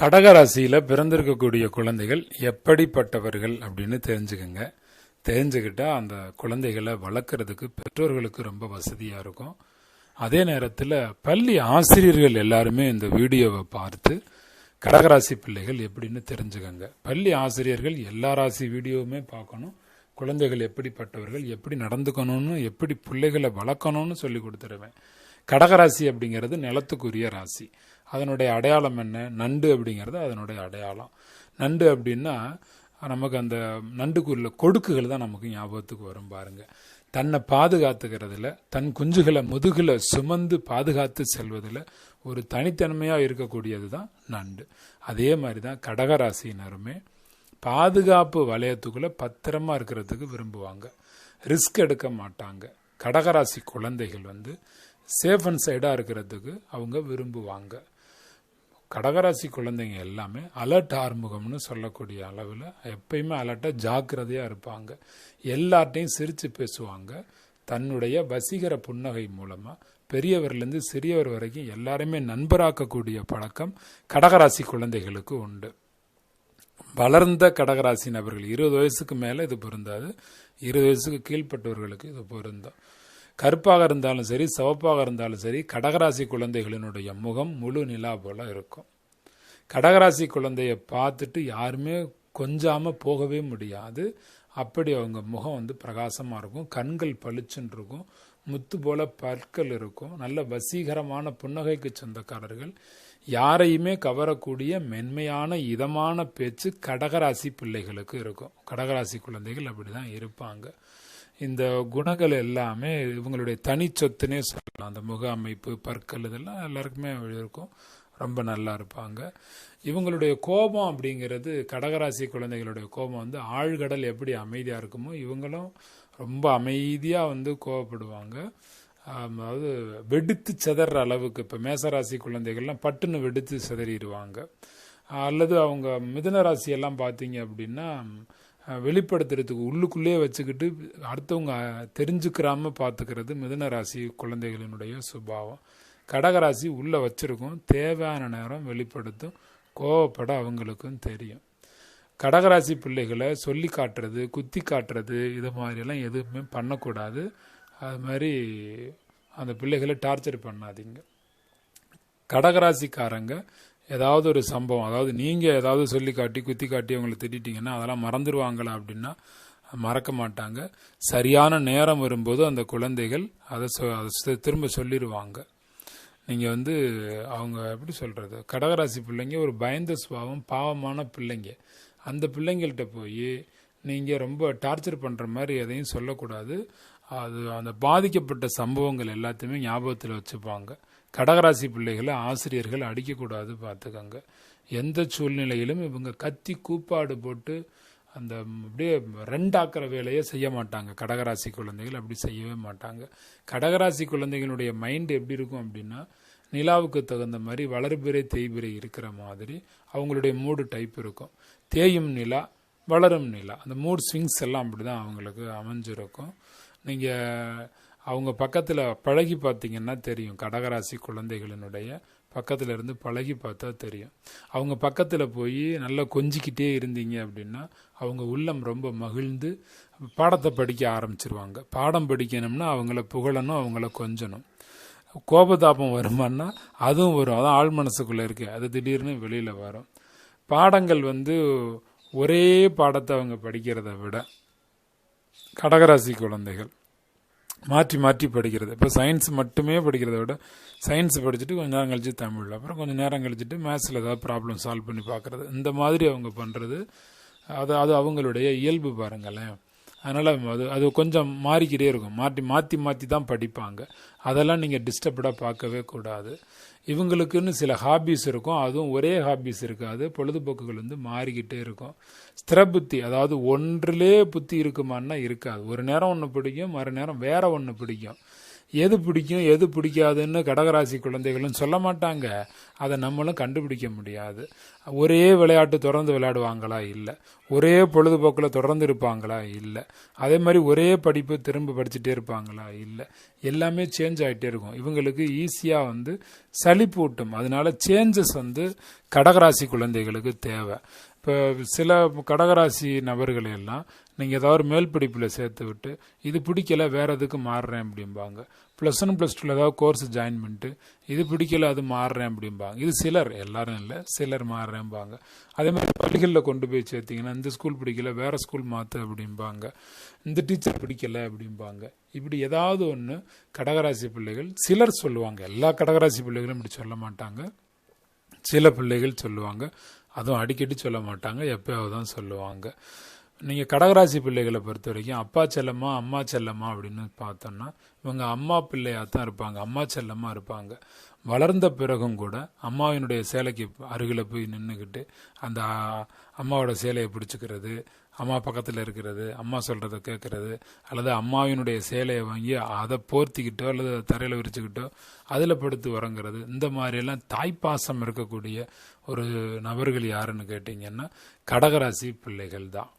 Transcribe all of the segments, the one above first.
கடகராசியில் பிறந்திருக்கக்கூடிய குழந்தைகள் எப்படிப்பட்டவர்கள் அப்படின்னு தெரிஞ்சுக்கங்க. தெரிஞ்சுக்கிட்டா அந்த குழந்தைகளை வளர்க்குறதுக்கு பெற்றோர்களுக்கு ரொம்ப வசதியாக இருக்கும். அதே நேரத்தில் பள்ளி ஆசிரியர்கள் எல்லாருமே இந்த வீடியோவை பார்த்து கடகராசி பிள்ளைகள் எப்படின்னு தெரிஞ்சுக்கங்க. பள்ளி ஆசிரியர்கள் எல்லா ராசி வீடியோவுமே பார்க்கணும். குழந்தைகள் எப்படிப்பட்டவர்கள் எப்படி நடந்துக்கணும்னு எப்படி பிள்ளைகளை வளர்க்கணும்னு சொல்லி கொடுத்துருவேன். கடகராசி அப்படிங்கிறது நிலத்துக்குரிய ராசி. அதனுடைய அடையாளம் என்ன? நண்டு அப்படிங்கிறது அதனுடைய அடையாளம். நண்டு அப்படின்னா நமக்கு அந்த நண்டுக்குள்ள கொடுக்குகள் தான் நமக்கு ஞாபகத்துக்கு வரும் பாருங்க. தன்னை பாதுகாத்துக்கிறதுல தன் குஞ்சுகளை முதுகில் சுமந்து பாதுகாத்து செல்வதில் ஒரு தனித்தன்மையாக இருக்கக்கூடியது தான் நண்டு. அதே மாதிரி தான் கடகராசினருமே பாதுகாப்பு வலயத்துக்குள்ளே பத்திரமா இருக்கிறதுக்கு விரும்புவாங்க. ரிஸ்க் எடுக்க மாட்டாங்க. கடகராசி குழந்தைகள் வந்து சேஃப் அண்ட் சைடாக இருக்கிறதுக்கு அவங்க விரும்புவாங்க. கடகராசி குழந்தைங்க எல்லாமே அலர்ட் ஆறுமுகம்னு சொல்லக்கூடிய அளவில் எப்பயுமே அலர்ட்டாக ஜாக்கிரதையாக இருப்பாங்க. எல்லார்ட்டையும் சிரித்து பேசுவாங்க. தன்னுடைய வசீகர புன்னகை மூலமாக பெரியவர்லேருந்து சிறியவர் வரைக்கும் எல்லாருமே நண்பராக்கக்கூடிய பழக்கம் கடகராசி குழந்தைகளுக்கு உண்டு. வளர்ந்த கடகராசி நபர்கள் இருபது வயசுக்கு மேலே இது பொருந்தாது. இருபது வயசுக்கு கீழ்ப்பட்டவர்களுக்கு இது பொருந்தும். கருப்பாக இருந்தாலும் சரி சிவப்பாக இருந்தாலும் சரி கடகராசி குழந்தைகளினுடைய முகம் முழு நிலா போல இருக்கும். கடகராசி குழந்தையை பார்த்துட்டு யாருமே கொஞ்சாமல் போகவே முடியாது. அப்படி அவங்க முகம் வந்து பிரகாசமாக இருக்கும். கண்கள் பளிச்சுன்னு இருக்கும் முத்து போல பற்கள் இருக்கும். நல்ல வசீகரமான புன்னகைக்கு சொந்தக்காரர்கள். யாரையுமே கவரக்கூடிய மென்மையான இதமான பேச்சு கடகராசி பிள்ளைகளுக்கு இருக்கும். கடகராசி குழந்தைகள் அப்படிதான் இருப்பாங்க. இந்த குணங்கள் எல்லாமே இவங்களுடைய தனி சொத்துனே சொல்லலாம். அந்த முக அமைப்பு பற்கள் இதெல்லாம் எல்லாருக்குமே இருக்கும். ரொம்ப நல்லா இருப்பாங்க. இவங்களுடைய கோபம் அப்படிங்கிறது கடகராசி குழந்தைகளுடைய கோபம் வந்து ஆழ்கடல் எப்படி அமைதியாக இருக்குமோ இவங்களும் ரொம்ப அமைதியாக வந்து கோவப்படுவாங்க. அதாவது வெடித்து சிதற அளவுக்கு இப்போ மேசராசி குழந்தைகள்லாம் பட்டுன்னு வெடித்து சிதறிடுவாங்க. அல்லது அவங்க மிதன ராசியெல்லாம் பார்த்தீங்க அப்படின்னா வெளிப்படுத்துறதுக்கு உள்ளுக்குள்ளேயே வச்சுக்கிட்டு அடுத்தவங்க தெரிஞ்சுக்கிறாம பார்த்துக்கிறது மிதன ராசி குழந்தைகளினுடைய சுபாவம். கடகராசி உள்ளே வச்சுருக்கும். தேவையான நேரம் வெளிப்படுத்தும். கோவப்பட அவங்களுக்கும் தெரியும். கடகராசி பிள்ளைகளை சொல்லி காட்டுறது குத்தி காட்டுறது இது மாதிரிலாம் எதுவுமே பண்ணக்கூடாது. அது மாதிரி அந்த பிள்ளைகளை டார்ச்சர் பண்ணாதீங்க. கடகராசிக்காரங்க ஏதாவது ஒரு சம்பவம் அதாவது நீங்கள் ஏதாவது சொல்லி காட்டி குத்தி காட்டி அவங்களை திட்டிட்டீங்கன்னா அதெல்லாம் மறந்துடுவாங்களா அப்படின்னா மறக்க மாட்டாங்க. சரியான நேரம் வரும்போது அந்த குழந்தைகள் அதை அதை திரும்ப சொல்லிடுவாங்க நீங்கள் வந்து அவங்க எப்படி சொல்கிறது கடகராசி பிள்ளைங்க ஒரு பயந்த சுபாவம் பாவமான பிள்ளைங்க. அந்த பிள்ளைங்கள்கிட்ட போய் நீங்கள் ரொம்ப டார்ச்சர் பண்ணுற மாதிரி எதையும் சொல்லக்கூடாது. அது அந்த பாதிக்கப்பட்ட சம்பவங்கள் எல்லாத்தையுமே ஞாபகத்தில் வச்சுப்பாங்க. கடகராசி பிள்ளைகளை ஆசிரியர்கள் அடிக்கக்கூடாது பார்த்துக்கோங்க. எந்த சூழ்நிலையிலும் இவங்க கத்தி கூப்பாடு போட்டு அந்த அப்படியே ரெண்டாக்குற வேலையை செய்ய மாட்டாங்க. கடகராசி குழந்தைகள் அப்படி செய்யவே மாட்டாங்க. கடகராசி குழந்தைகளுடைய மைண்ட் எப்படி இருக்கும் அப்படின்னா நிலாவுக்கு தகுந்த மாதிரி வளர்பிறை தேய்பிறை இருக்கிற மாதிரி அவங்களுடைய மூடு டைப் இருக்கும். தேயும் நிலா வளரும் நிலா. அந்த மூட் ஸ்விங்ஸ் எல்லாம் அப்படி தான் அவங்களுக்கு அமைஞ்சிருக்கும். நீங்கள் அவங்க பக்கத்தில் பழகி பார்த்தீங்கன்னா தெரியும். கடகராசி குழந்தைகளினுடைய பக்கத்தில் இருந்து பழகி பார்த்தா தெரியும். அவங்க பக்கத்தில் போய் நல்லா கொஞ்சிக்கிட்டே இருந்தீங்க அப்படின்னா அவங்க உள்ளம் ரொம்ப மகிழ்ந்து பாடத்தை படிக்க ஆரம்பிச்சிருவாங்க. பாடம் படிக்கணும்னா அவங்கள புகழணும் அவங்கள கொஞ்சணும். கோபதாபம் வருமானா அதுவும் வரும். அதான் ஆள் மனசுக்குள்ளே இருக்குது அது திடீர்னு வெளியில் வரும். பாடங்கள் வந்து ஒரே பாடத்தை அவங்க படிக்கிறத விட கடகராசி குழந்தைகள் மாற்றி மாற்றி படிக்கிறது. இப்போ சயின்ஸ் மட்டுமே படிக்கிறத விட சயின்ஸ் படிச்சுட்டு கொஞ்சம் நேரம் கழிச்சு தமிழ் அப்புறம் கொஞ்சம் நேரம் கழிச்சுட்டு மேத்ஸில் ஏதாவது ப்ராப்ளம் சால்வ் பண்ணி பார்க்குறது. இந்த மாதிரி அவங்க பண்ணுறது அது அது அவங்களுடைய இயல்பு பாருங்களேன். அதனால் அது அது கொஞ்சம் மாறிக்கிட்டே இருக்கும். மாற்றி மாற்றி மாற்றி தான் படிப்பாங்க. அதெல்லாம் நீங்கள் டிஸ்டர்ப்டாக பார்க்கவே கூடாது. இவங்களுக்குன்னு சில ஹாபீஸ் இருக்கும். அதுவும் ஒரே ஹாபீஸ் இருக்காது. பொழுதுபோக்குகள் வந்து மாறிக்கிட்டே இருக்கும். ஸ்திர புத்தி அதாவது ஒன்றிலே புத்தி இருக்குமான்னா இருக்காது. ஒரு நேரம் ஒன்று பிடிக்கும் மறு நேரம் வேற ஒன்று பிடிக்கும். எது பிடிக்கும் எது பிடிக்காதுன்னு கடகராசி குழந்தைகளும் சொல்ல மாட்டாங்க. அதை நம்மளும் கண்டுபிடிக்க முடியாது. ஒரே விளையாட்டு தொடர்ந்து விளையாடுவாங்களா? இல்லை. ஒரே பொழுதுபோக்கில் தொடர்ந்து இருப்பாங்களா? இல்லை. அதே மாதிரி ஒரே படிப்பு திரும்ப படிச்சுட்டே இருப்பாங்களா? இல்லை. எல்லாமே சேஞ்ச் ஆகிட்டே இருக்கும். இவங்களுக்கு ஈஸியாக வந்து சளிப்பூட்டும் அதனால சேஞ்சஸ் வந்து கடகராசி குழந்தைகளுக்கு தேவை. இப்போ சில கடகராசி நபர்களை எல்லாம் நீங்கள் ஏதாவது மேல் படிப்பில் சேர்த்து விட்டு இது பிடிக்கல வேற எதுக்கு மாறுறேன் அப்படிம்பாங்க. ப்ளஸ் ஒன் ப்ளஸ் டூவில் ஏதாவது கோர்ஸ் ஜாயின் பண்ணிட்டு இது பிடிக்கல அது மாறுறேன் அப்படிம்பாங்க. இது சிலர் எல்லாரும் இல்லை சிலர் மாறுறேன்பாங்க. அதே மாதிரி பள்ளிகளில் கொண்டு போய் சேர்த்திங்கன்னா இந்த ஸ்கூல் பிடிக்கல வேற ஸ்கூல் மாற்று அப்படிம்பாங்க. இந்த டீச்சர் பிடிக்கல அப்படிம்பாங்க. இப்படி ஏதாவது ஒன்று கடகராசி பிள்ளைகள் சிலர் சொல்லுவாங்க. எல்லா கடகராசி பிள்ளைகளும் இப்படி சொல்ல மாட்டாங்க. சில பிள்ளைகள் சொல்லுவாங்க. அதுவும் அடிக்கடி சொல்ல மாட்டாங்க எப்பயாவது தான் சொல்லுவாங்க. நீங்கள் கடகராசி பிள்ளைகளை பொறுத்த வரைக்கும் அப்பா செல்லம்மா அம்மா செல்லம்மா அப்படின்னு பார்த்தோம்னா இவங்க அம்மா பிள்ளையாக தான் இருப்பாங்க அம்மா செல்லம்மா இருப்பாங்க. வளர்ந்த பிறகும் கூட அம்மாவினுடைய சேலைக்கு அருகில் போய் நின்றுக்கிட்டு அந்த அம்மாவோட சேலையை பிடிச்சிக்கிறது அம்மா பக்கத்தில் இருக்கிறது அம்மா சொல்கிறத கேட்குறது அல்லது அம்மாவினுடைய சேலையை வாங்கி அதை போர்த்திக்கிட்டோ அல்லது தரையில் விரிச்சுக்கிட்டோ அதில் படுத்து உறங்குறது இந்த மாதிரியெல்லாம் தாய்ப்பாசம் இருக்கக்கூடிய ஒரு நபர்கள் யாருன்னு கேட்டிங்கன்னா கடகராசி பிள்ளைகள் தான்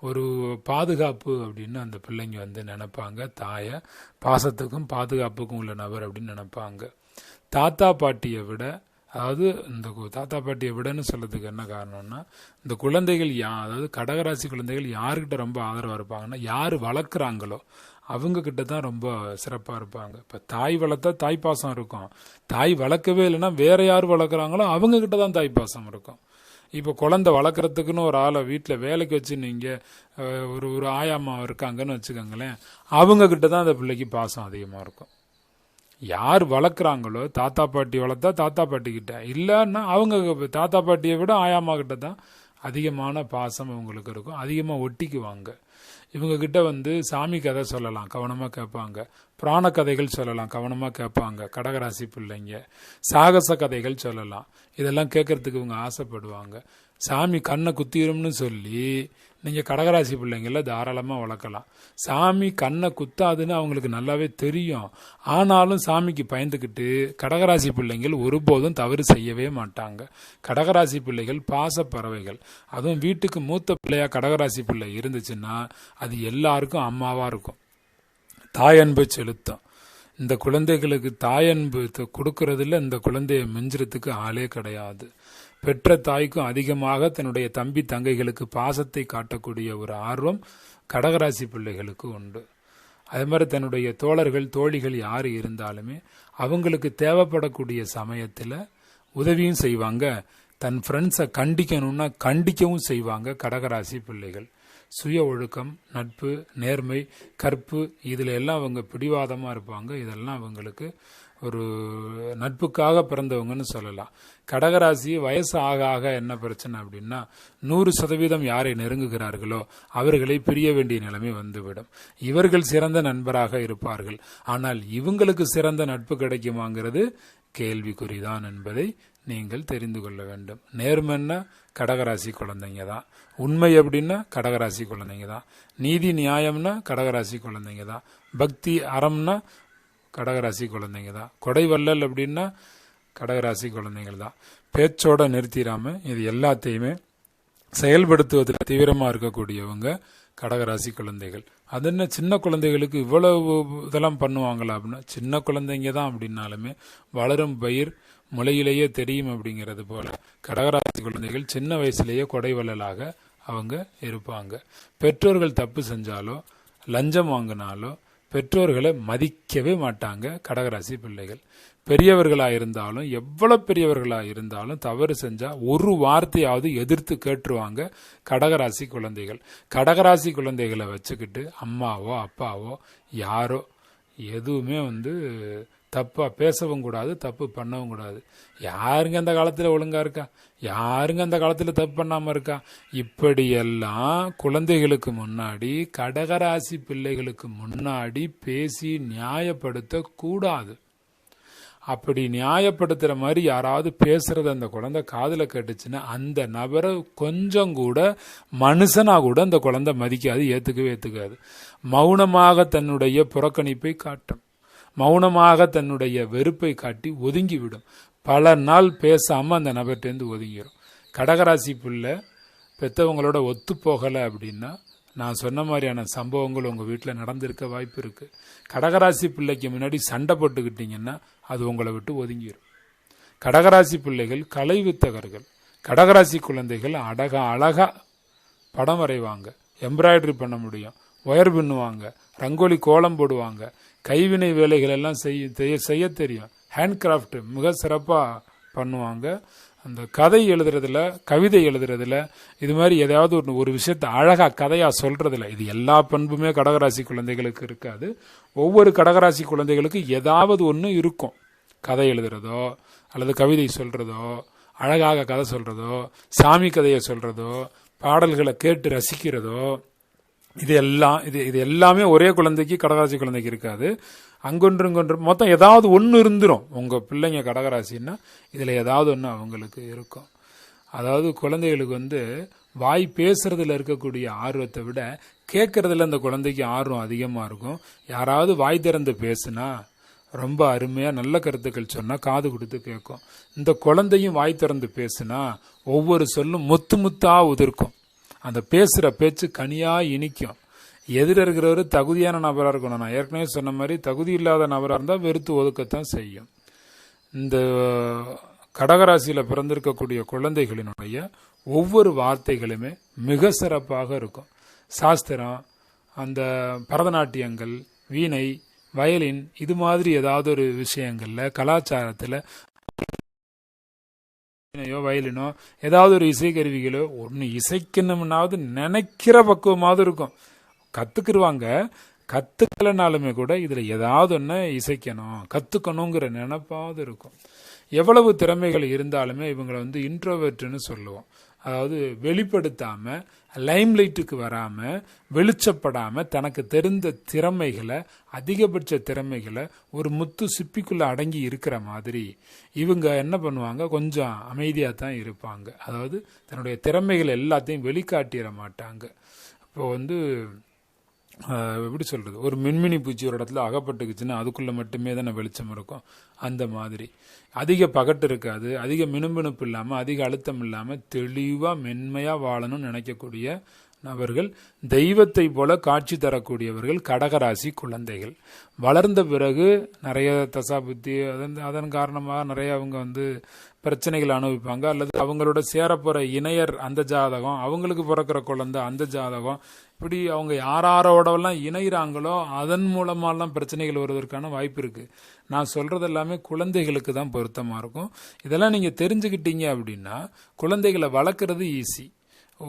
ஒரு பாதுகாப்பு அப்படின்னு அந்த பிள்ளைங்க வந்து நினைப்பாங்க. தாயை பாசத்துக்கும் பாதுகாப்புக்கும் உள்ள நபர் அப்படின்னு நினைப்பாங்க. தாத்தா பாட்டியை விட அதாவது இந்த தாத்தா பாட்டியை விடன்னு சொல்றதுக்கு என்ன காரணம்னா இந்த குழந்தைகள் யா அதாவது கடகராசி குழந்தைகள் யாருக்கிட்ட ரொம்ப ஆதரவாக இருப்பாங்கன்னா யார் வளர்க்குறாங்களோ அவங்க கிட்ட தான் ரொம்ப சிறப்பாக இருப்பாங்க. இப்போ தாய் வளர்த்தா தாய் பாசம் இருக்கும். தாய் வளர்க்கவே இல்லைன்னா வேற யார் வளர்க்குறாங்களோ அவங்க கிட்ட தான் தாய் பாசம் இருக்கும். இப்போ குழந்தை வளர்க்குறதுக்குன்னு ஒரு ஆளை வீட்டில் வேலைக்கு வச்சு நீங்கள் ஒரு ஒரு ஆயாமா இருக்காங்கன்னு வச்சுக்கோங்களேன் அவங்க கிட்ட தான் அந்த பிள்ளைக்கு பாசம் அதிகமாக இருக்கும். யார் வளர்க்குறாங்களோ தாத்தா பாட்டி வளர்த்தா தாத்தா பாட்டி கிட்ட. இல்லைன்னா அவங்க தாத்தா பாட்டியை விட ஆயாமா கிட்ட தான் அதிகமான பாசம் அவங்களுக்கு இருக்கும். அதிகமாக ஒட்டிக்குவாங்க. இவங்க கிட்ட வந்து சாமி கதை சொல்லலாம். கவனமாக கேட்பாங்க. புராண கதைகள் சொல்லலாம். கவனமாக கேட்பாங்க. கடகராசி பிள்ளைங்க. சாகச கதைகள் சொல்லலாம். இதெல்லாம் கேட்கறதுக்கு இவங்க ஆசைப்படுவாங்க. சாமி கண்ணை குத்திரும்னு சொல்லி நீங்கள் கடகராசி பிள்ளைங்கள தாராளமாக வளர்க்கலாம். சாமி கண்ணை குத்தாதுன்னு அவங்களுக்கு நல்லாவே தெரியும். ஆனாலும் சாமிக்கு பயந்துக்கிட்டு கடகராசி பிள்ளைங்கள் ஒருபோதும் தவறு செய்யவே மாட்டாங்க. கடகராசி பிள்ளைகள் பாச பறவைகள். அதுவும் வீட்டுக்கு மூத்த பிள்ளையாக கடகராசி பிள்ளை இருந்துச்சுன்னா அது எல்லாருக்கும் அம்மாவாக இருக்கும். தாயன்பு செலுத்தும். இந்த குழந்தைகளுக்கு தாயன்பு கொடுக்கறதுல இந்த குழந்தையை மிஞ்சுறதுக்கு ஆளே கிடையாது. பெற்ற தாய்க்கும் அதிகமாக தன்னுடைய தம்பி தங்கைகளுக்கு பாசத்தை காட்டக்கூடிய ஒரு ஆர்வம் கடகராசி பிள்ளைகளுக்கு உண்டு. அதே மாதிரி தன்னுடைய தோழர்கள் தோழிகள் யார் இருந்தாலுமே அவங்களுக்கு தேவைப்படக்கூடிய சமயத்தில் உதவியும் செய்வாங்க. தன் ஃப்ரெண்ட்ஸை கண்டிக்கணும்னா கண்டிக்கவும் செய்வாங்க கடகராசி பிள்ளைகள். சுய ஒழுக்கம் நட்பு நேர்மை கற்பு இதில் எல்லாம் அவங்க பிடிவாதமாக இருப்பாங்க. இதெல்லாம் அவங்களுக்கு ஒரு நட்புக்காக பிறந்தவங்கன்னு சொல்லலாம். கடகராசி வயசு ஆக ஆக என்ன பிரச்சனை அப்படின்னா நூறு சதவீதம் யாரை நெருங்குகிறார்களோ அவர்களை பிரிய வேண்டிய நிலைமை வந்துவிடும். இவர்கள் சிறந்த நண்பராக இருப்பார்கள். ஆனால் இவங்களுக்கு சிறந்த நட்பு கிடைக்குமாங்கிறது கேள்விக்குறிதான் என்பதை நீங்கள் தெரிந்து கொள்ள வேண்டும். நேர்மைன்னா கடகராசி குழந்தைங்க தான். உண்மை அப்படின்னா கடகராசி குழந்தைங்க தான். நீதி நியாயம்னா கடகராசி குழந்தைங்க தான். பக்தி அறம்னா கடகராசி குழந்தைங்க தான். கொடை வள்ளல் அப்படின்னா கடகராசி குழந்தைங்கள் தான். பேச்சோட நிறுத்திடாமல் இது எல்லாத்தையுமே செயல்படுத்துவதில் தீவிரமாக இருக்கக்கூடியவங்க கடகராசி குழந்தைகள். அது என்ன சின்ன குழந்தைகளுக்கு இவ்வளவு இதெல்லாம் பண்ணுவாங்களா அப்படின்னா சின்ன குழந்தைங்க தான் அப்படின்னாலுமே வளரும் பயிர் முளையிலேயே தெரியும் அப்படிங்கிறது போல. கடகராசி குழந்தைகள் சின்ன வயசுலேயே கொடைவள்ளலாக அவங்க இருப்பாங்க. பெற்றோர்கள் தப்பு செஞ்சாலோ லஞ்சம் வாங்கினாலோ பெற்றோர்களை மதிக்கவே மாட்டாங்க கடகராசி பிள்ளைகள். பெரியவர்களாக இருந்தாலும் எவ்வளோ பெரியவர்களாக இருந்தாலும் தவறு செஞ்சால் ஒரு வார்த்தையாவது எதிர்த்து கேட்டுருவாங்க கடகராசி குழந்தைகள். கடகராசி குழந்தைகளை வச்சுக்கிட்டு அம்மாவோ அப்பாவோ யாரோ எதுவுமே வந்து தப்பாக பேசவும் கூடாது தப்பு பண்ணவும் கூடாது. யாருங்க அந்த காலத்தில் ஒழுங்காக இருக்கா? யாருங்க அந்த காலத்தில் தப்பு பண்ணாமல் இருக்கா? இப்படியெல்லாம் குழந்தைகளுக்கு முன்னாடி கடகராசி பிள்ளைகளுக்கு முன்னாடி பேசி நியாயப்படுத்த கூடாது அப்படி நியாயப்படுத்துற மாதிரி யாராவது பேசுறது அந்த குழந்தை காதில் கேட்டுச்சுன்னா அந்த நபரை கொஞ்சம் கூட மனுஷனா கூட அந்த குழந்தை மதிக்காது ஏத்துக்கவே ஏத்துக்காது. மௌனமாக தன்னுடைய புறக்கணிப்பை காட்டும். மௌனமாக தன்னுடைய வெறுப்பை காட்டி ஒதுங்கிவிடும். பல நாள் பேசாம அந்த நபர்கிட்டேருந்து ஒதுங்கிடும் கடகராசி பிள்ளை பெத்தவங்களோட ஒத்து போகலை அப்படின்னா நான் சொன்ன மாதிரியான சம்பவங்கள் உங்கள் வீட்டில் நடந்திருக்க வாய்ப்பு இருக்குது கடகராசி பிள்ளைக்கு முன்னாடி சண்டை போட்டுக்கிட்டிங்கன்னா அது உங்களை விட்டு ஒதுங்கிடும் கடகராசி பிள்ளைகள் கலை வித்தகர்கள். கடகராசி குழந்தைகள் அழகா அழகாக படம் வரைவாங்க. எம்ப்ராய்டரி பண்ண முடியும். ஒயர் பின்னுவாங்க. ரங்கோலி கோலம் போடுவாங்க. கைவினை வேலைகள் எல்லாம் செய்ய செய்ய- செய்ய தெரியும். ஹேண்ட்கிராஃப்ட் மிக சிறப்பாக பண்ணுவாங்க. அந்த கதை எழுதுறதுல கவிதை எழுதுறதுல இது மாதிரி ஏதாவது ஒரு ஒரு விஷயத்தை அழகா கதையா சொல்றதுல இது எல்லா பண்புமே கடகராசி குழந்தைகளுக்கு இருக்காது. ஒவ்வொரு கடகராசி குழந்தைகளுக்கு ஏதாவது ஒன்று இருக்கும். கதை எழுதுறதோ அல்லது கவிதை சொல்றதோ அழகாக கதை சொல்றதோ சாமி கதையை சொல்றதோ பாடல்களை கேட்டு ரசிக்கிறதோ இது எல்லாம் இது இது எல்லாமே ஒரே குழந்தைக்கு கடகராசி குழந்தைக்கு இருக்காது. அங்கொன்று இங்கொன்று மொத்தம் ஏதாவது ஒன்று இருந்துரும். உங்கள் பிள்ளைங்க கடகராசின்னா இதில் ஏதாவது ஒன்று அவங்களுக்கு இருக்கும். அதாவது குழந்தைகளுக்கு வந்து வாய் பேசுறதுல இருக்கக்கூடிய ஆர்வத்தை விட கேட்கறதுல அந்த குழந்தைக்கு ஆர்வம் அதிகமாக இருக்கும். யாராவது வாய் திறந்து பேசுனா ரொம்ப அருமையாக நல்ல கருத்துக்கள் சொன்னால் காது கொடுத்து கேட்கும் இந்த குழந்தையும் வாய் திறந்து பேசுனா ஒவ்வொரு சொல்லும் முத்து முத்தாக உதிர்க்கும். அந்த பேசுகிற பேச்சு கனியாக இனிக்கும். எதிர இருக்கிறவர் தகுதியான நபராக இருக்கணும். நான் ஏற்கனவே சொன்ன மாதிரி தகுதி இல்லாத நபராக இருந்தால் வெறுத்து ஒதுக்கத்தான் செய்யும். இந்த கடகராசியில் பிறந்திருக்கக்கூடிய குழந்தைகளினுடைய ஒவ்வொரு வார்த்தைகளுமே மிக சிறப்பாக இருக்கும். சாஸ்திரம் அந்த பரதநாட்டியங்கள் வீணை வயலின் இது மாதிரி ஏதாவது ஒரு விஷயங்களில் கலாச்சாரத்தில் வீணையோ வயலினோ ஏதாவது ஒரு இசைக்கருவிகளோ ஒன்று இசைக்கணும்னாவது நினைக்கிற பக்குவமாவது இருக்கும். கத்துக்கிருவாங்க. கத்துக்கலனாலுமே கூட இதுல ஏதாவது ஒன்று இசைக்கணும். கத்துக்கணுங்கிற நினைப்பாவது இருக்கும். எவ்வளவு திறமைகள் இருந்தாலுமே இவங்களை வந்து இன்ட்ரோவெர்ட்னு சொல்லுவோம். அதாவது வெளிப்படுத்தாம லைம்லைட்டுக்கு வராம வெளிச்சப்படாம தனக்கு தெரிந்த திறமைகளை அதிகபட்ச திறமைகளை ஒரு முத்து சிப்பிக்குள்ள அடங்கி இருக்கிற மாதிரி இவங்க என்ன பண்ணுவாங்க? கொஞ்சம் அமைதியாக தான் இருப்பாங்க. அதாவது தன்னுடைய திறமைகள் எல்லாத்தையும் வெளிக்காட்டிட மாட்டாங்க. இப்போ வந்து எப்படி சொல்றது? ஒரு மின்மினி பூச்சி ஒரு இடத்துல அகப்பட்டுக்குச்சுன்னா அதுக்குள்ள மட்டுமே தானே வெளிச்சம் இருக்கும். அந்த மாதிரி. அதிக பகட்டு இருக்காது. அதிக மினுமினுப்பு இல்லாமல் அதிக அழுத்தம் இல்லாம தெளிவா மென்மையா வாழணும்னு நினைக்கக்கூடிய அவர்கள் தெய்வத்தை போல காட்சி தரக்கூடியவர்கள் கடகராசி குழந்தைகள். வளர்ந்த பிறகு நிறைய தசாபுத்தி அதன் அதன் காரணமாக நிறைய அவங்க வந்து பிரச்சனைகள் அனுபவிப்பாங்க. அல்லது அவங்களோட சேரப்போற இணையர் அந்த ஜாதகம் அவங்களுக்கு பிறக்கிற குழந்தை அந்த ஜாதகம் இப்படி அவங்க யாராரோடவெல்லாம் இணைகிறாங்களோ அதன் மூலமாலாம் பிரச்சனைகள் வருவதற்கான வாய்ப்பு இருக்கு. நான் சொல்றது எல்லாமே குழந்தைகளுக்கு தான் பொருத்தமா இருக்கும். இதெல்லாம் நீங்க தெரிஞ்சுக்கிட்டீங்க அப்படின்னா குழந்தைகளை வளர்க்குறது ஈஸி ஓ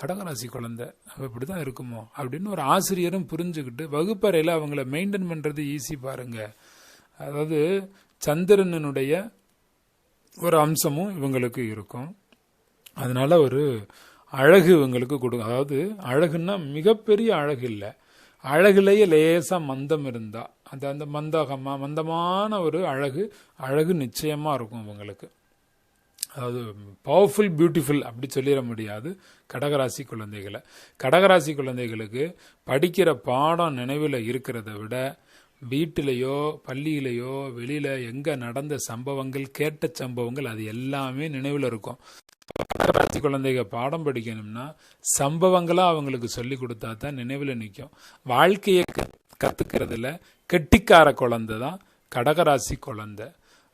கடகராசி குழந்தை அப்படி தான் இருக்குமோ? அப்படின்னு ஒரு ஆசிரியரும் புரிஞ்சுக்கிட்டு வகுப்பறையில் அவங்கள மெயின்டைன் பண்ணுறது ஈஸி பாருங்க. அதாவது சந்திரனனுடைய ஒரு அம்சமும் இவங்களுக்கு இருக்கும். அதனால ஒரு அழகு இவங்களுக்கு கொடுக்கும் அதாவது அழகுன்னா மிகப்பெரிய அழகு இல்லை. அழகுலேயே லேசாக மந்தம் இருந்தால் அந்த அந்த மந்தகமாக மந்தமான ஒரு அழகு அழகு நிச்சயமாக இருக்கும் இவங்களுக்கு. அதாவது பவர்ஃபுல் பியூட்டிஃபுல் அப்படி சொல்லிட முடியாது. கடகராசி குழந்தைகளை. கடகராசி குழந்தைகளுக்கு படிக்கிற பாடம் நினைவில் இருக்கிறத விட வீட்டிலையோ பள்ளியிலையோ வெளியில் எங்கே நடந்த சம்பவங்கள் கேட்ட சம்பவங்கள் அது எல்லாமே நினைவில் இருக்கும். கடகராசி குழந்தைங்க பாடம் படிக்கணும்னா சம்பவங்களாக அவங்களுக்கு சொல்லி கொடுத்தா தான் நினைவில் நிற்கும் வாழ்க்கையை கற்றுக்கிறதுல கெட்டிக்கார குழந்தை தான் கடகராசி குழந்தை.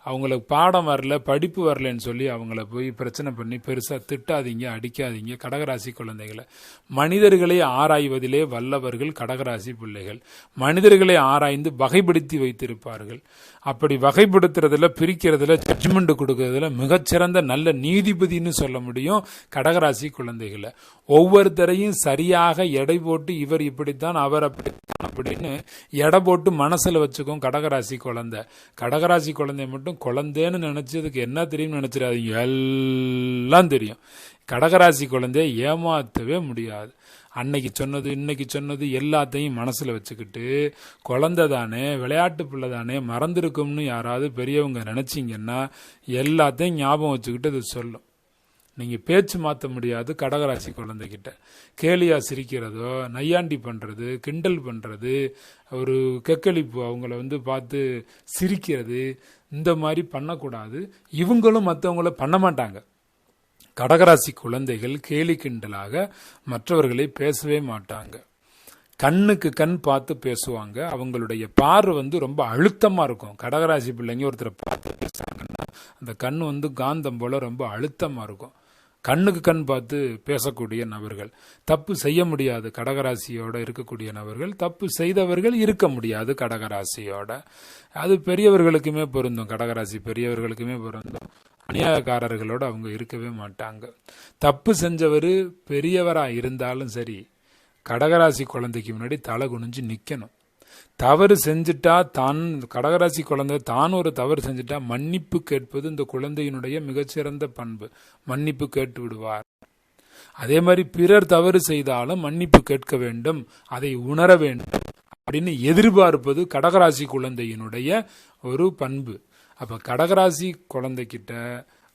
அவங்களுக்கு பாடம் வரல படிப்பு வரலன்னு சொல்லி அவங்கள போய் பிரச்சனை பண்ணி பெருசாக திட்டாதீங்க அடிக்காதீங்க. கடகராசி குழந்தைகளை. மனிதர்களை ஆராய்வதிலே வல்லவர்கள் கடகராசி பிள்ளைகள். மனிதர்களை ஆராய்ந்து வகைப்படுத்தி வைத்திருப்பார்கள். அப்படி வகைப்படுத்துறதுல பிரிக்கிறதுல ஜட்ஜ்மெண்ட் கொடுக்கறதுல மிகச்சிறந்த நல்ல நீதிபதின்னு சொல்ல முடியும் கடகராசி குழந்தைகளை. ஒவ்வொருத்தரையும் சரியாக எடை போட்டு இவர் இப்படித்தான் அவர் அப்படித்தான் அப்படின்னு எடை போட்டு மனசில் வச்சுக்கும் கடகராசி குழந்தை. கடகராசி குழந்தை மட்டும் குழந்தைன்னு நினைச்சதுக்கு என்ன தெரியும்னு நினைச்சிடாதீங்க. எல்லாம் தெரியும். கடகராசி குழந்தைய ஏமாற்றவே முடியாது. அன்னைக்கு சொன்னது இன்னைக்கு சொன்னது எல்லாத்தையும் மனசில் வச்சுக்கிட்டு குழந்தை தானே விளையாட்டு பிள்ளை தானே மறந்துருக்கும்னு யாராவது பெரியவங்க நினச்சிங்கன்னா எல்லாத்தையும் ஞாபகம் வச்சுக்கிட்டு அது சொல்லும். நீங்கள் பேச்சு மாற்ற முடியாது கடகராசி குழந்தைகிட்ட. கேலியா சிரிக்கிறதோ நையாண்டி பண்ணுறது கிண்டல் பண்ணுறது ஒரு கெக்களிப்பு அவங்கள வந்து பார்த்து சிரிக்கிறது இந்த மாதிரி பண்ணக்கூடாது. இவங்களும் மற்றவங்கள பண்ண மாட்டாங்க. கடகராசி குழந்தைகள் கேலி கிண்டலாக மற்றவர்களை பேசவே மாட்டாங்க. கண்ணுக்கு கண் பார்த்து பேசுவாங்க. அவங்களுடைய பார்வை வந்து ரொம்ப அழுத்தமாக இருக்கும். கடகராசி பிள்ளைங்க ஒருத்தரை பார்த்து பேசுறாங்கன்னா அந்த கண் வந்து காந்தம் போல ரொம்ப அழுத்தமாக இருக்கும். கண்ணுக்கு கண் பார்த்து பேசக்கூடிய நபர்கள். தப்பு செய்ய முடியாது கடகராசியோட இருக்கக்கூடிய நபர்கள். தப்பு செய்தவர்கள் இருக்க முடியாது கடகராசியோட. அது பெரியவர்களுக்குமே பொருந்தும். கடகராசி பெரியவர்களுக்குமே பொருந்தும். அநியாயக்காரர்களோட அவங்க இருக்கவே மாட்டாங்க. தப்பு செஞ்சவர் பெரியவராக இருந்தாலும் சரி கடகராசி குழந்தைக்கு முன்னாடி தலை குனிஞ்சு நிற்கணும் தவறு செஞ்சுட்டா தான் கடகராசி குழந்தை தான் ஒரு தவறு செஞ்சுட்டா மன்னிப்பு கேட்பது இந்த குழந்தையினுடைய மிகச்சிறந்த பண்பு. மன்னிப்பு கேட்டு விடுவார். அதே மாதிரி பிறர் தவறு செய்தாலும் மன்னிப்பு கேட்க வேண்டும் அதை உணர வேண்டும் அப்படின்னு எதிர்பார்ப்பது கடகராசி குழந்தையினுடைய ஒரு பண்பு. அப்ப கடகராசி குழந்தைகிட்ட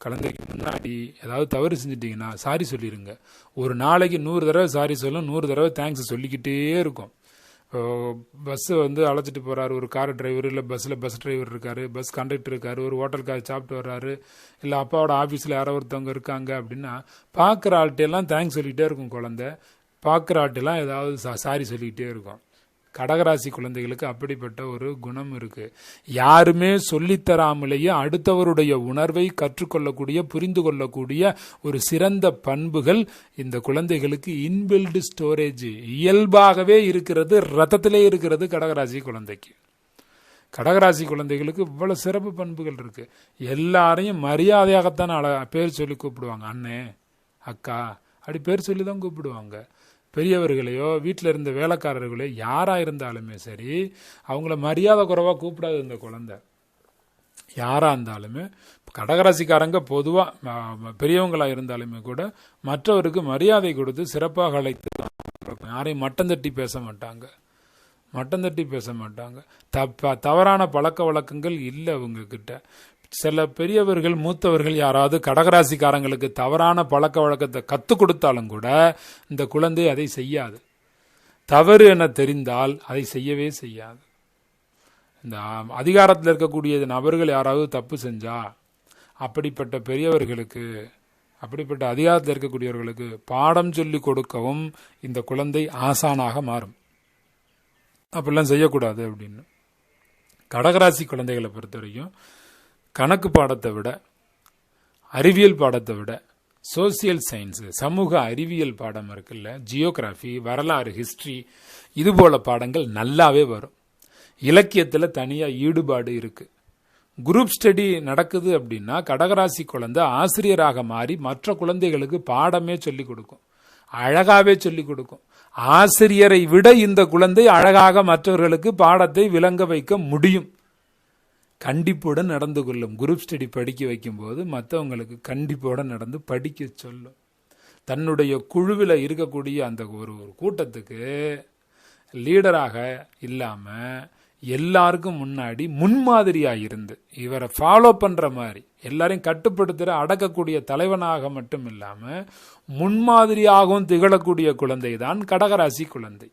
குழந்தைக்கு முன்னாடி ஏதாவது தவறு செஞ்சிட்டீங்கன்னா சாரி சொல்லிடுங்க ஒரு நாளைக்கு நூறு தடவை சாரி சொல்லும் நூறு தடவை தேங்க்ஸ் சொல்லிக்கிட்டே இருக்கும். பஸ்ஸு வந்து அழைச்சிட்டு போகிறாரு ஒரு கார் டிரைவர் இல்லை பஸ்ஸில் பஸ் டிரைவர் இருக்காரு. பஸ் கண்டக்டர் இருக்காரு. ஒரு ஹோட்டலுக்காக சாப்பிட்டு வர்றாரு. இல்லை அப்பாவோட ஆஃபீஸில் யாரோ ஒருத்தவங்க இருக்காங்க அப்படின்னா பார்க்குற ஆள்கிட்டெல்லாம் தேங்க்ஸ் சொல்லிக்கிட்டே இருக்கும் குழந்தை. பார்க்குற ஆள்கிட்டலாம் ஏதாவது சாரி சொல்லிக்கிட்டே இருக்கும். கடகராசி குழந்தைகளுக்கு அப்படிப்பட்ட ஒரு குணம் இருக்கு. யாருமே சொல்லித்தராமலேயே அடுத்தவருடைய உணர்வை கற்றுக்கொள்ளக்கூடிய புரிந்து கொள்ளக்கூடிய ஒரு சிறந்த பண்புகள் இந்த குழந்தைகளுக்கு இன்பில்டு ஸ்டோரேஜ் இயல்பாகவே இருக்கிறது ரத்தத்திலே இருக்கிறது கடகராசி குழந்தைக்கு. கடகராசி குழந்தைகளுக்கு இவ்வளோ சிறப்பு பண்புகள் இருக்கு. எல்லாரையும் மரியாதையாகத்தான் அழ பேர் சொல்லி கூப்பிடுவாங்க. அண்ணே அக்கா அப்படி பேர் சொல்லி தான் கூப்பிடுவாங்க. பெரியவர்களையோ வீட்டில் இருந்த வேலைக்காரர்களையோ யாராக இருந்தாலுமே சரி அவங்கள மரியாதை குறைவாக கூப்பிடாது இந்த குழந்தை. யாராக இருந்தாலுமே கடகராசிக்காரங்க பொதுவாக பெரியவங்களாக இருந்தாலுமே கூட மற்றவருக்கு மரியாதை கொடுத்து சிறப்பாக அழைத்து யாரையும் மட்டம் தட்டி பேச மாட்டாங்க. மட்டம் தட்டி பேச மாட்டாங்க. தப்ப தவறான பழக்க வழக்கங்கள் இல்லை அவங்கக்கிட்ட சில பெரியவர்கள் மூத்தவர்கள் யாராவது கடகராசிக்காரங்களுக்கு தவறான பழக்க வழக்கத்தை கற்றுக் கொடுத்தாலும் கூட இந்த குழந்தை அதை செய்யாது. தவறு என தெரிந்தால் அதை செய்யவே செய்யாது. இந்த அதிகாரத்தில் இருக்கக்கூடிய நபர்கள் யாராவது தப்பு செஞ்சா அப்படிப்பட்ட பெரியவர்களுக்கு அப்படிப்பட்ட அதிகாரத்தில் இருக்கக்கூடியவர்களுக்கு பாடம் சொல்லி கொடுக்கவும் இந்த குழந்தை ஆசானாக மாறும். அப்படிலாம் செய்யக்கூடாது அப்படின்னு. கடகராசி குழந்தைகளை பொறுத்த வரைக்கும் கணக்கு பாடத்தை விட அறிவியல் பாடத்தை விட சோசியல் சயின்ஸு சமூக அறிவியல் பாடம் இருக்குல்ல ஜியோகிராஃபி வரலாறு ஹிஸ்ட்ரி இது போல பாடங்கள் நல்லாவே வரும். இலக்கியத்தில் தனியாக ஈடுபாடு இருக்குது குரூப் ஸ்டடி நடக்குது அப்படின்னா கடகராசி குழந்தை ஆசிரியராக மாறி மற்ற குழந்தைகளுக்கு பாடமே சொல்லிக் கொடுக்கும். அழகாகவே சொல்லிக் கொடுக்கும். ஆசிரியரை விட இந்த குழந்தை அழகாக மற்றவர்களுக்கு பாடத்தை விளங்க வைக்க முடியும். கண்டிப்புடன் நடந்து கொள்ளும். குரூப் ஸ்டடி படிக்க வைக்கும்போது மற்றவங்களுக்கு கண்டிப்போடு நடந்து படிக்க சொல்லும். தன்னுடைய குழுவில் இருக்கக்கூடிய அந்த ஒரு ஒரு கூட்டத்துக்கு லீடராக இல்லாமல் எல்லாருக்கும் முன்னாடி முன்மாதிரியாக இருந்து இவரை ஃபாலோ பண்ணுற மாதிரி எல்லாரையும் கட்டுப்படுத்துகிற அடக்கக்கூடிய தலைவனாக மட்டும் இல்லாமல் முன்மாதிரியாகவும் திகழக்கூடிய குழந்தை தான் கடகராசி குழந்தை.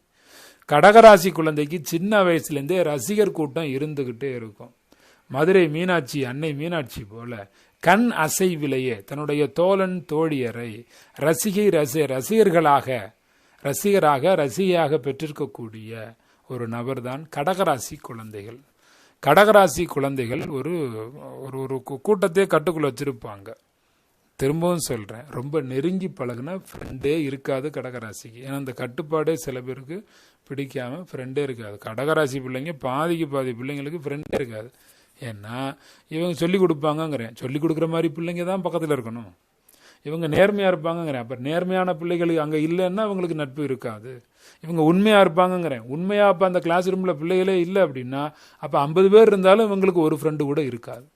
கடகராசி குழந்தைக்கு சின்ன வயசுலேருந்தே ரசிகர் கூட்டம் இருந்துக்கிட்டே இருக்கும். மதுரை மீனாட்சி அன்னை மீனாட்சி போல கண் அசைவிலேயே தன்னுடைய தோழன் தோழியரை ரசிகை ரசி ரசிகர்களாக ரசிகராக ரசிகையாக பெற்றிருக்கக்கூடிய ஒரு நபர் தான் கடகராசி குழந்தைகள். கடகராசி குழந்தைகள் ஒரு ஒரு ஒரு கூட்டத்தையே கட்டுக்குள்ள வச்சிருப்பாங்க. திரும்பவும் சொல்கிறேன் ரொம்ப நெருங்கி பழகுனா ஃப்ரெண்டே இருக்காது கடகராசிக்கு. ஏன்னா அந்த கட்டுப்பாடே சில பேருக்கு பிடிக்காம ஃப்ரெண்டே இருக்காது. கடகராசி பிள்ளைங்க பாதிக்கு பாதி பிள்ளைங்களுக்கு ஃப்ரெண்டே இருக்காது. ஏன்னா இவங்க சொல்லி கொடுப்பாங்கங்கிறேன். சொல்லிக் கொடுக்குற மாதிரி பிள்ளைங்க தான் பக்கத்தில் இருக்கணும். இவங்க நேர்மையாக இருப்பாங்கங்கிறேன். அப்போ நேர்மையான பிள்ளைகளுக்கு அங்கே இல்லைன்னா அவங்களுக்கு நட்பு இருக்காது. இவங்க உண்மையாக இருப்பாங்கங்கிறேன். உண்மையாக அப்போ அந்த கிளாஸ் ரூமில் பிள்ளைகளே இல்லை அப்படின்னா அப்போ ஐம்பது பேர் இருந்தாலும் இவங்களுக்கு ஒரு ஃப்ரெண்டு கூட இருக்காது.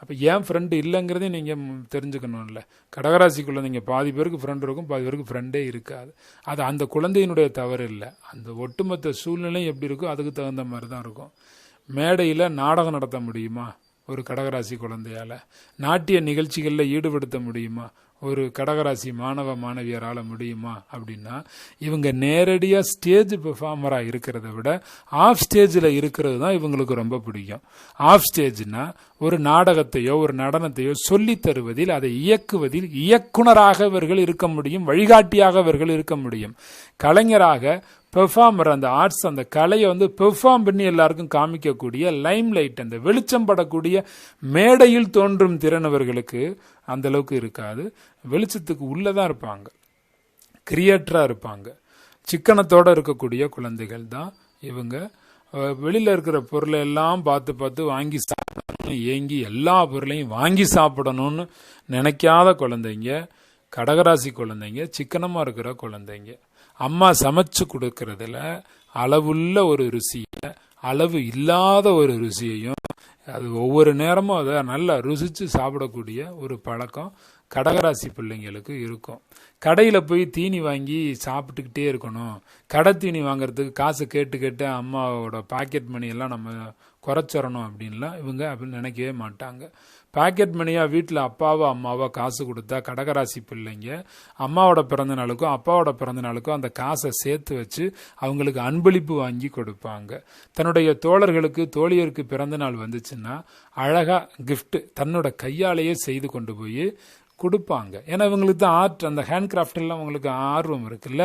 அப்போ ஏன் ஃப்ரெண்டு இல்லைங்கிறதையும் நீங்கள் தெரிஞ்சுக்கணும்ல. கடகராசி குழந்தைங்க பாதி பேருக்கு ஃப்ரெண்டு இருக்கும் பாதி பேருக்கு ஃப்ரெண்டே இருக்காது. அது அந்த குழந்தையினுடைய தவறு இல்லை. அந்த ஒட்டுமொத்த சூழ்நிலையும் எப்படி இருக்கோ அதுக்கு தகுந்த மாதிரி தான் இருக்கும். மேடையில் நாடகம் நடத்த முடியுமா? ஒரு கடகராசி குழந்தையால். நாட்டிய நிகழ்ச்சிகளில் ஈடுபடுத்த முடியுமா? ஒரு கடகராசி மாணவ மாணவியரால் முடியுமா அப்படின்னா இவங்க நேரடியாக ஸ்டேஜ் பெர்ஃபார்மராக இருக்கிறத விட ஆஃப் ஸ்டேஜில் இருக்கிறது தான் இவங்களுக்கு ரொம்ப பிடிக்கும். ஆஃப் ஸ்டேஜ்னா ஒரு நாடகத்தையோ ஒரு நடனத்தையோ சொல்லித் தருவதில் அதை இயக்குவதில் இயக்குனராக இவர்கள் இருக்க முடியும் வழிகாட்டியாக இவர்கள் இருக்க முடியும். கலைஞராக பெர்ஃபார்மர் அந்த ஆர்ட்ஸ் அந்த கலையை வந்து பெர்ஃபார்ம் பண்ணி எல்லாருக்கும் காமிக்கக்கூடிய லைம் லைட் அந்த வெளிச்சம் படக்கூடிய மேடையில் தோன்றும் திறனவர்களுக்கு அந்த அளவுக்கு இருக்காது. வெளிச்சத்துக்கு உள்ளே தான் இருப்பாங்க. கிரியேட்டராக இருப்பாங்க. சிக்கனத்தோட இருக்கக்கூடிய குழந்தைகள் தான் இவங்க. வெளியில் இருக்கிற பொருளை எல்லாம் பார்த்து பார்த்து வாங்கி சாப்பிடணும்னு ஏங்கி எல்லா பொருளையும் வாங்கி சாப்பிடணும்னு நினைக்காத குழந்தைங்க கடகராசி குழந்தைங்க சிக்கனமாக இருக்கிற குழந்தைங்க. அம்மா சமைச்சு கொடுக்கறதுல அளவுள்ள ஒரு ருசியை அளவு இல்லாத ஒரு ருசியையும் அது ஒவ்வொரு நேரமும் அதை நல்லா ருசித்து சாப்பிடக்கூடிய ஒரு பழக்கம் கடகராசி பிள்ளைங்களுக்கு இருக்கும். கடையில் போய் தீனி வாங்கி சாப்பிட்டுக்கிட்டே இருக்கணும். கடை தீனி வாங்குறதுக்கு காசு கேட்டு கேட்டு அம்மாவோட பாக்கெட் மணியெல்லாம் நம்ம குறைச்சிடணும் அப்படின்லாம் இவங்க அப்படின்னு நினைக்கவே மாட்டாங்க. பாக்கெட் மணியா வீட்டில் அப்பாவோ அம்மாவோ காசு கொடுத்தா கடகராசி பிள்ளைங்க அம்மாவோட பிறந்த நாளுக்கும் அப்பாவோட பிறந்த நாளுக்கும் அந்த காசை சேர்த்து வச்சு அவங்களுக்கு அன்பளிப்பு வாங்கி கொடுப்பாங்க. தன்னுடைய தோழர்களுக்கு தோழியருக்கு பிறந்த நாள் வந்துச்சுன்னா அழகா கிஃப்ட் தன்னோட கையாலேயே செய்து கொண்டு போய் கொடுப்பாங்க. ஏன்னா இவங்களுக்கு தான் ஆர்ட் அந்த ஹேண்ட் கிராஃப்டெல்லாம் அவங்களுக்கு ஆர்வம் இருக்குல்ல.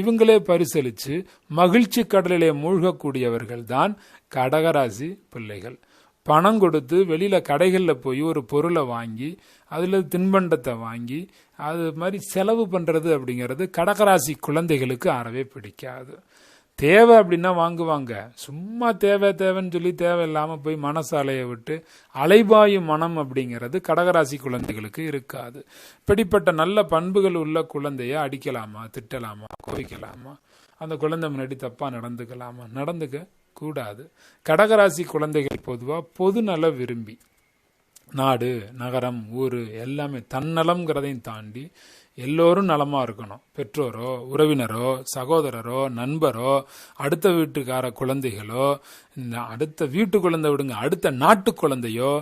இவங்களே பரிசளித்து மகிழ்ச்சி கடலிலே மூழ்கக்கூடியவர்கள் தான் கடகராசி பிள்ளைகள். பணம் கொடுத்து வெளியில் கடைகளில் போய் ஒரு பொருளை வாங்கி அதில் தின்பண்டத்தை வாங்கி அது மாதிரி செலவு பண்ணுறது அப்படிங்கிறது கடகராசி குழந்தைகளுக்கு அறவே பிடிக்காது. தேவை அப்படின்னா வாங்குவாங்க. சும்மா தேவை தேவைன்னு சொல்லி தேவையில்லாம போய் மனசாலையை விட்டு அலைபாயும் மனம் அப்படிங்கிறது கடகராசி குழந்தைகளுக்கு இருக்காது. இப்படிப்பட்ட நல்ல பண்புகள் உள்ள குழந்தைய அடிக்கலாமா திட்டலாமா கோவிக்கலாமா அந்த குழந்தை முன்னாடி தப்பாக நடந்துக்கலாமா? நடந்துக்க கூடாது. கடகராசி குழந்தைகள் பொதுவாக பொதுநல விரும்பி. நாடு நகரம் ஊர் எல்லாமே தன்னலம்ங்கிறதையும் தாண்டி எல்லோரும் நலமா இருக்கணும். பெற்றோரோ உறவினரோ சகோதரரோ நண்பரோ அடுத்த வீட்டுக்கார குழந்தைகளோ இந்த அடுத்த வீட்டு குழந்தை விடுங்க அடுத்த நாட்டு குழந்தையோ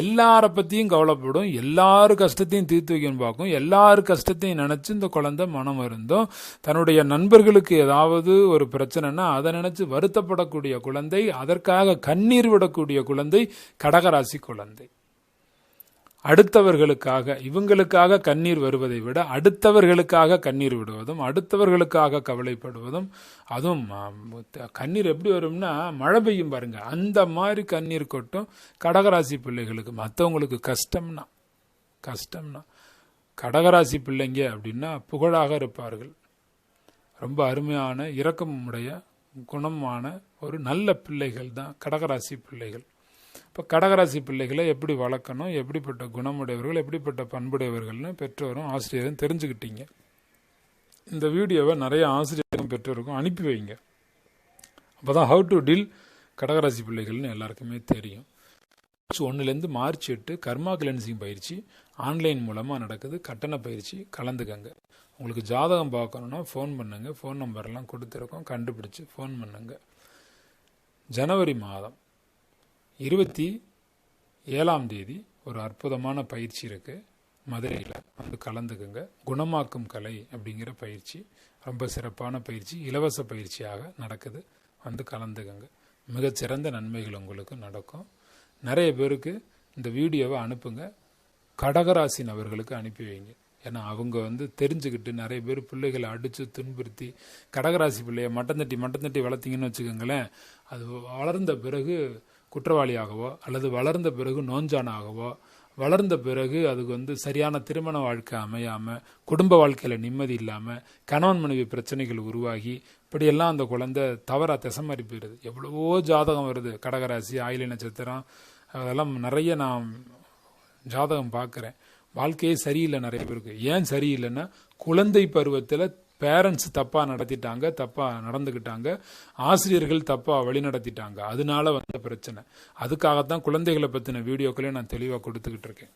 எல்லாரை பத்தியும் கவலைப்படும். எல்லாரு கஷ்டத்தையும் தீர்த்து வைக்கணும் பார்க்கும். எல்லாரு கஷ்டத்தையும் நினைச்சு இந்த குழந்தை மனம் இருந்தும் தன்னுடைய நண்பர்களுக்கு ஏதாவது ஒரு பிரச்சனைனா அதை நினைச்சு வருத்தப்படக்கூடிய குழந்தை அதற்காக கண்ணீர் விடக்கூடிய குழந்தை கடகராசி குழந்தை. அடுத்தவர்களுக்காக இவங்களுக்காக கண்ணீர் வருவதை விட அடுத்தவர்களுக்காக கண்ணீர் விடுவதும் அடுத்தவர்களுக்காக கவலைப்படுவதும் அதுவும் கண்ணீர் எப்படி வரும்னா மழை பெய்யும் பாருங்க. அந்த மாதிரி கண்ணீர் கொட்டும் கடகராசி பிள்ளைகளுக்கு மற்றவங்களுக்கு கஷ்டம்னா கஷ்டம்னா. கடகராசி பிள்ளைங்க அப்படின்னா புகழாக இருப்பார்கள். ரொம்ப அருமையான இரக்கமுடைய குணமான ஒரு நல்ல பிள்ளைகள் தான் கடகராசி பிள்ளைகள். இப்போ கடகராசி பிள்ளைகளை எப்படி வளர்க்கணும் எப்படிப்பட்ட குணமுடையவர்கள் எப்படிப்பட்ட பண்புடையவர்கள்னு பெற்றோரும் ஆசிரியரும் தெரிஞ்சுக்கிட்டீங்க. இந்த வீடியோவை நிறைய ஆசிரியரும் பெற்றோருக்கும் அனுப்பி வைங்க. அப்போ தான் ஹவு டு டீல் கடகராசி பிள்ளைகள்னு எல்லாருக்குமே தெரியும். மார்ச் ஒன்றுலேருந்து மார்ச் எட்டு கர்மா கிளென்சிங் பயிற்சி ஆன்லைன் மூலமாக நடக்குது. கட்டண பயிற்சி கலந்துக்கங்க. உங்களுக்கு ஜாதகம் பார்க்கணுன்னா ஃபோன் பண்ணுங்க. ஃபோன் நம்பர்லாம் கொடுத்துருக்கோம். கண்டுபிடிச்சி ஃபோன் பண்ணுங்க. ஜனவரி மாதம் இருபத்தி ஏழாம் தேதி ஒரு அற்புதமான பயிற்சி இருக்குது மதுரையில் வந்து கலந்துக்குங்க. குணமாக்கும் கலை அப்படிங்கிற பயிற்சி ரொம்ப சிறப்பான பயிற்சி இலவச பயிற்சியாக நடக்குது. வந்து கலந்துக்குங்க. மிகச்சிறந்த நன்மைகள் உங்களுக்கு நடக்கும். நிறைய பேருக்கு இந்த வீடியோவை அனுப்புங்க. கடகராசி நபர்களுக்கு அனுப்பி வைங்க. ஏன்னா அவங்க வந்து தெரிஞ்சுக்கிட்டு நிறைய பேர் பிள்ளைகளை அடித்து துன்புறுத்தி கடகராசி பிள்ளைய மட்டம் தட்டி மட்டம் தட்டி வளர்த்தீங்கன்னு வச்சுக்கோங்களேன் அது வளர்ந்த பிறகு குற்றவாளியாகவோ அல்லது வளர்ந்த பிறகு நோஞ்சானாகவோ வளர்ந்த பிறகு அதுக்கு வந்து சரியான திருமண வாழ்க்கை அமையாமல் குடும்ப வாழ்க்கையில் நிம்மதி இல்லாமல் கணவன் மனைவி பிரச்சனைகள் உருவாகி இப்படியெல்லாம் அந்த குழந்தை தவறாக திசை போயிடுது. எவ்வளவோ ஜாதகம் வருது. கடகராசி ஆயில நட்சத்திரம் அதெல்லாம் நிறைய நான் ஜாதகம் பார்க்குறேன். வாழ்க்கையே சரியில்லை நிறைய பேருக்கு. ஏன் சரியில்லைன்னா குழந்தை பருவத்தில் பேரண்ட்ஸ் தப்பா நடத்திட்டாங்க தப்பா நடந்துக்கிட்டாங்க ஆசிரியர்கள் தப்பா வழி நடத்திட்டாங்க. அதனால வந்த பிரச்சனை. அதுக்காகத்தான் குழந்தைகளை பத்தின வீடியோக்களையும் நான் தெளிவாக கொடுத்துக்கிட்டு இருக்கேன்.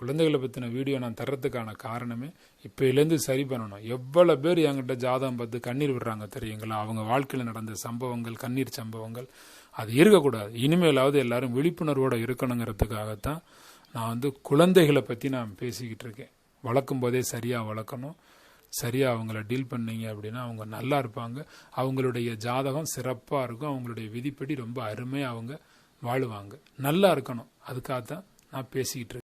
குழந்தைகளை பற்றின வீடியோ நான் தர்றதுக்கான காரணமே இப்போலேருந்து சரி பண்ணணும். எவ்வளோ பேர் என்கிட்ட ஜாதகம் பார்த்து கண்ணீர் விடுறாங்க தெரியுங்களா? அவங்க வாழ்க்கையில் நடந்த சம்பவங்கள் கண்ணீர் சம்பவங்கள். அது இருக்கக்கூடாது. இனிமேலாவது எல்லாரும் விழிப்புணர்வோடு இருக்கணுங்கிறதுக்காகத்தான் நான் வந்து குழந்தைகளை பற்றி நான் பேசிக்கிட்டு இருக்கேன். வளர்க்கும் போதே சரியாக வளர்க்கணும். சரியாக அவங்கள டீல் பண்ணீங்க அப்படின்னா அவங்க நல்லா இருப்பாங்க. அவங்களுடைய ஜாதகம் சிறப்பாக இருக்கும். அவங்களுடைய விதிப்படி ரொம்ப அருமையாக அவங்க வாழுவாங்க. நல்லா இருக்கணும். அதுக்காக தான் நான் பேசிக்கிட்டு இருக்கேன்.